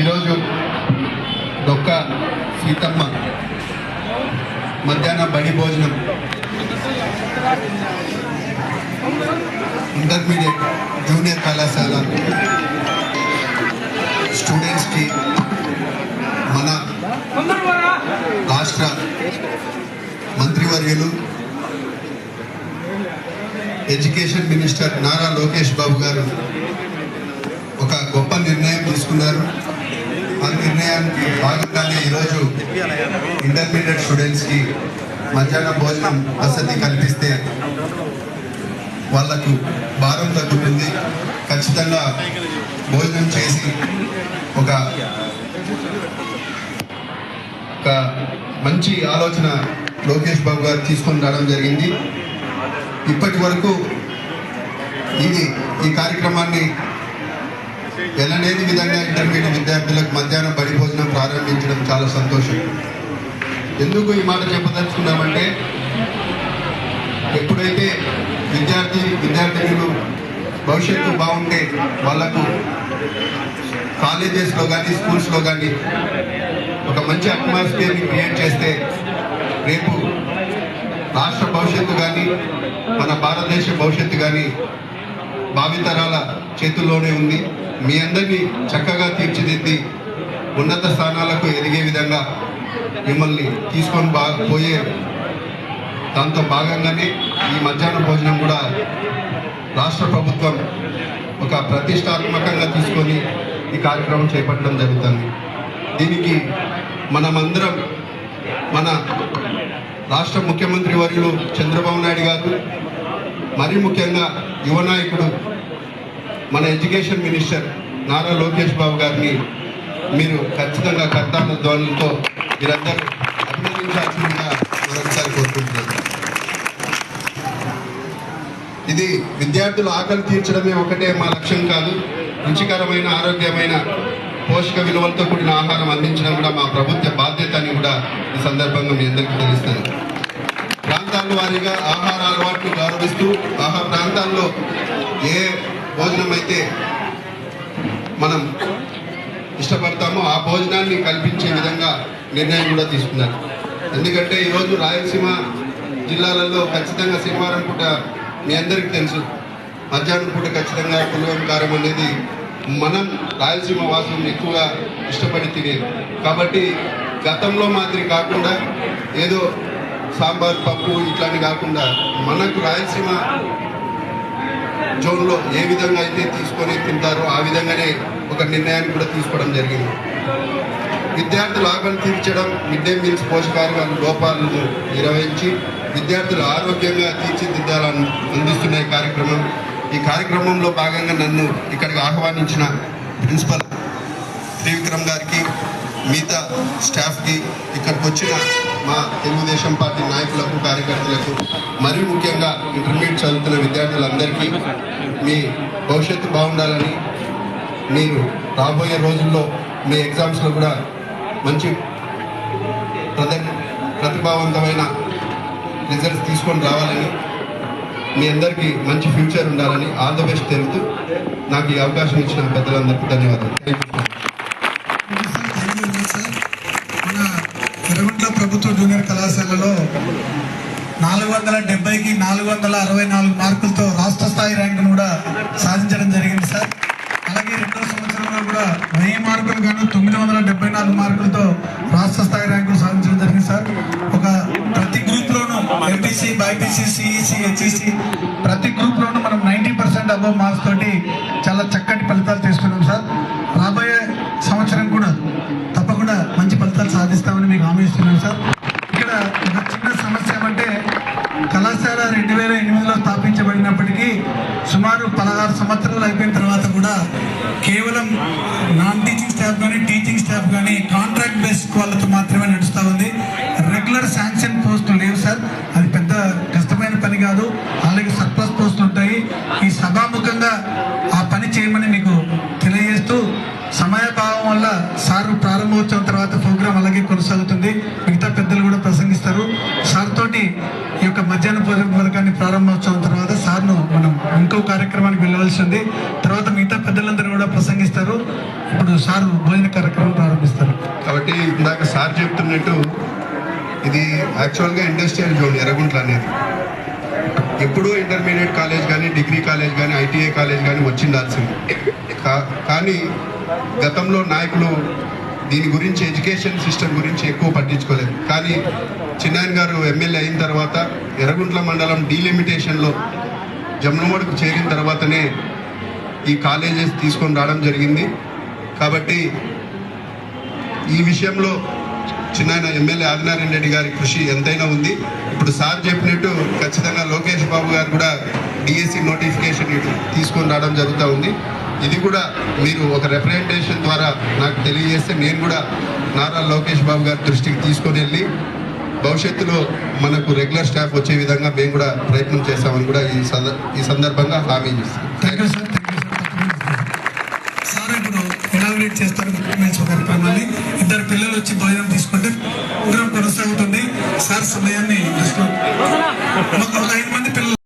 ఈరోజు దొక్క సీతమ్మ మధ్యాహ్న బడి భోజనం. ఇంటర్మీడియట్ జూనియర్ కళాశాల. స్టూడెంట్స్కి మన రాష్ట్ర మంత్రివర్యులు ఎడ్యుకేషన్ మినిస్టర్ నారా లోకేష్ బాబు గారు ఒక గొప్ప నిర్ణయం తీసుకున్నారు. ఆ నిర్ణయానికి భాగంగానే ఈరోజు ఇంటర్మీడియట్ స్టూడెంట్స్కి మధ్యాహ్న భోజనం వసతి కల్పిస్తే వాళ్ళకు భారం తగ్గుతుంది. ఖచ్చితంగా భోజనం చేసి ఒక ఒక మంచి ఆలోచన లోకేష్ బాబు గారు తీసుకొని రావడం జరిగింది. ఇప్పటి వరకు ఇది ఈ కార్యక్రమాన్ని ఎనలేని విధంగా ఇంటర్మీడియట్ విద్యార్థులకు మధ్యాహ్నం బడి భోజనం ప్రారంభించడం చాలా సంతోషం. ఎందుకు ఈ మాట చెప్పదలుచుకున్నామంటే ఎప్పుడైతే విద్యార్థి విద్యార్థినులు భవిష్యత్తు బాగుంటే వాళ్ళకు కాలేజెస్లో కానీ స్కూల్స్లో కానీ ఒక మంచి అట్మాస్ఫియర్ని క్రియేట్ చేస్తే రేపు రాష్ట్ర భవిష్యత్తు కానీ మన భారతదేశ భవిష్యత్తు కానీ భావితరాల చేతుల్లోనే ఉంది. మీ అందరినీ చక్కగా తీర్చిదిద్ది ఉన్నత స్థానాలకు ఎదిగే విధంగా మిమ్మల్ని తీసుకొని బా పోయే దాంతో భాగంగానే ఈ మధ్యాహ్న భోజనం కూడా రాష్ట్ర ప్రభుత్వం ఒక ప్రతిష్టాత్మకంగా తీసుకొని ఈ కార్యక్రమం చేపట్టడం జరుగుతుంది. దీనికి మనమందరం మన రాష్ట్ర ముఖ్యమంత్రి వర్యులు చంద్రబాబు నాయుడు గారు మరీ ముఖ్యంగా యువ నాయకుడు మన ఎడ్యుకేషన్ మినిస్టర్ నారా లోకేష్ బాబు గారిని మీరు ఖచ్చితంగా కర్తాన ధ్వనులతో మీరందరూ అభినందించాల్సిందిగా మరొకసారి కోరుకుంటున్నాను. ఇది విద్యార్థుల ఆకలి తీర్చడమే ఒకటే మా లక్ష్యం కాదు రుచికరమైన ఆరోగ్యమైన పోషక విలువలతో కూడిన ఆహారం అందించడం కూడా మా ప్రభుత్వ బాధ్యత అని కూడా ఈ సందర్భంగా మీ అందరికీ తెలుస్తుంది. ప్రాంతాల వారీగా ఆహార అలవాట్లు గౌరవిస్తూ ఆహార ప్రాంతాల్లో ఏ భోజనం అయితే మనం ఇష్టపడతామో ఆ భోజనాన్ని కల్పించే విధంగా నిర్ణయం కూడా తీసుకున్నారు. ఎందుకంటే ఈరోజు రాయలసీమ జిల్లాలలో ఖచ్చితంగా శనివారం పూట మీ అందరికీ తెలుసు మధ్యాహ్నం పూట ఖచ్చితంగా పులవంకారం అనేది మనం రాయలసీమ వాసులు ఎక్కువగా ఇష్టపడి తినేది. కాబట్టి గతంలో మాదిరి కాకుండా ఏదో సాంబార్ పప్పు ఇట్లాంటి కాకుండా మనకు రాయలసీమ జోన్లో ఏ విధంగా అయితే తీసుకొని తింటారో ఆ విధంగానే ఒక నిర్ణయాన్ని కూడా తీసుకోవడం జరిగింది. విద్యార్థుల ఆకలి తీర్చడం మిడ్ డే మీల్స్ పోషకాహార లోపాలను నిర్వహించి విద్యార్థులు ఆరోగ్యంగా తీర్చిదిద్దాలని అందిస్తున్న ఈ కార్యక్రమం. ఈ కార్యక్రమంలో భాగంగా నన్ను ఇక్కడికి ఆహ్వానించిన ప్రిన్సిపల్ త్రివిక్రమ్ గారికి మిగతా స్టాఫ్కి ఇక్కడికి వచ్చిన మా తెలుగుదేశం పార్టీ నాయకులకు కార్యకర్తలకు మరీ ముఖ్యంగా ఇంటర్మీడియట్ చదువుతున్న విద్యార్థులందరికీ మీ భవిష్యత్తు బాగుండాలని మీరు రాబోయే రోజుల్లో మీ ఎగ్జామ్స్లో కూడా మంచి ప్రతిభావంతమైన రిజల్ట్స్ తీసుకొని రావాలని మీ అందరికీ మంచి ఫ్యూచర్ ఉండాలని ఆల్ ద బెస్ట్ తెలుపుతూ నాకు ఈ అవకాశం ఇచ్చిన పెద్దలందరికీ ధన్యవాదాలు. కళాశాలలో నాలుగు వందల డెబ్బైకి నాలుగు వందల అరవై నాలుగు మార్కులతో రాష్ట్ర స్థాయి ర్యాంకును కూడా సాధించడం జరిగింది సార్. అలాగే రెండో సంవత్సరంలో కూడా వెయ్యి మార్కులు గాను తొమ్మిది వందల డెబ్బై నాలుగు మార్కులతో రాష్ట్ర స్థాయి ర్యాంకులు సాధించడం జరిగింది సార్. ఒక ప్రతి గ్రూప్లోనూ ఎంపీసీ బైపీసీ సిఈసి హెచ్ఈసి ప్రతి గ్రూప్లోనూ మనం నైంటీ పర్సెంట్ అబవ్ మార్క్స్ తోటి చాలా సుమారు పదహారు సంవత్సరాలు అయిపోయిన తర్వాత కూడా కేవలం నాన్ టీచింగ్ స్టాఫ్ కానీ టీచింగ్ స్టాఫ్ కానీ కాంట్రాక్ట్ బేస్ వాళ్ళతో మాత్రమే నడుస్తూ ఉంది. రెగ్యులర్ శాంక్షన్ పోస్టులు లేవు సార్. అది పెద్ద కష్టమైన పని కాదు. అలాగే సర్ప్లస్ పోస్టులు ఉంటాయి. ఈ సభాముఖంగా ఆ పని చేయమని మీకు తెలియజేస్తూ సమయభావం వల్ల సారు ప్రారంభోత్సవం తర్వాత ప్రోగ్రాం అలాగే కొనసాగుతుంది. మిగతా పెద్దలు కూడా ప్రసంగిస్తారు. సార్ తోటి ఈ యొక్క మధ్యాహ్న భోజన పథకాన్ని ప్రారంభోత్సవం తర్వాత కార్యక్రమానికి వెళ్ళవలసి ఉంది తర్వాత మిగతా పెద్దలందరూ కూడా ప్రసంగిస్తారు. ఇప్పుడు సార్ భోజన కార్యక్రమం ప్రారంభిస్తారు. కాబట్టి ఇందాక సార్ చెప్తున్నట్టు ఇది యాక్చువల్గా ఇండస్ట్రియల్ జోన్ ఎర్రగుంట్ల అనేది. ఎప్పుడూ ఇంటర్మీడియట్ కాలేజ్ కానీ డిగ్రీ కాలేజ్ కానీ ఐటీఐ కాలేజ్ కానీ వచ్చిండాల్సింది. కా- కానీ గతంలో నాయకులు దీని గురించి ఎడ్యుకేషన్ సిస్టమ్ గురించి ఎక్కువ పట్టించుకోలేదు. కానీ చిన్నాయన్ గారు ఎమ్మెల్యే అయిన తర్వాత ఎర్రగుంట్ల మండలం డీలిమిటేషన్లో జమ్లమూడుకు చేరిన తర్వాతనే ఈ కాలేజెస్ తీసుకొని రావడం జరిగింది. కాబట్టి ఈ విషయంలో చిన్న ఎమ్మెల్యే ఆదినారాయణ రెడ్డి గారి కృషి ఎంతైనా ఉంది. ఇప్పుడు సార్ చెప్పినట్టు ఖచ్చితంగా లోకేష్ బాబు గారు కూడా డిఎస్సి నోటిఫికేషన్ తీసుకొని రావడం జరుగుతూ ఉంది. ఇది కూడా మీరు ఒక రిప్రజెంటేషన్ ద్వారా నాకు తెలియజేస్తే నేను కూడా నారా లోకేష్ బాబు గారి దృష్టికి తీసుకొని వెళ్ళి భవిష్యత్తులో మనకు రెగ్యులర్ స్టాఫ్ వచ్చే విధంగా మేము కూడా ప్రయత్నం చేస్తామని కూడా ఈ ఈ సందర్భంగా హామీ సార్ ఇప్పుడు ఎలాబరేట్ చేస్తారు? ముఖ్యమైన కార్యక్రమాన్ని ఇద్దరు పిల్లలు వచ్చి భోజనం తీసుకుంటే ప్రోగ్రాం కొనసాగుతుంది. సార్ సమయాన్ని ఒక ఐదు మంది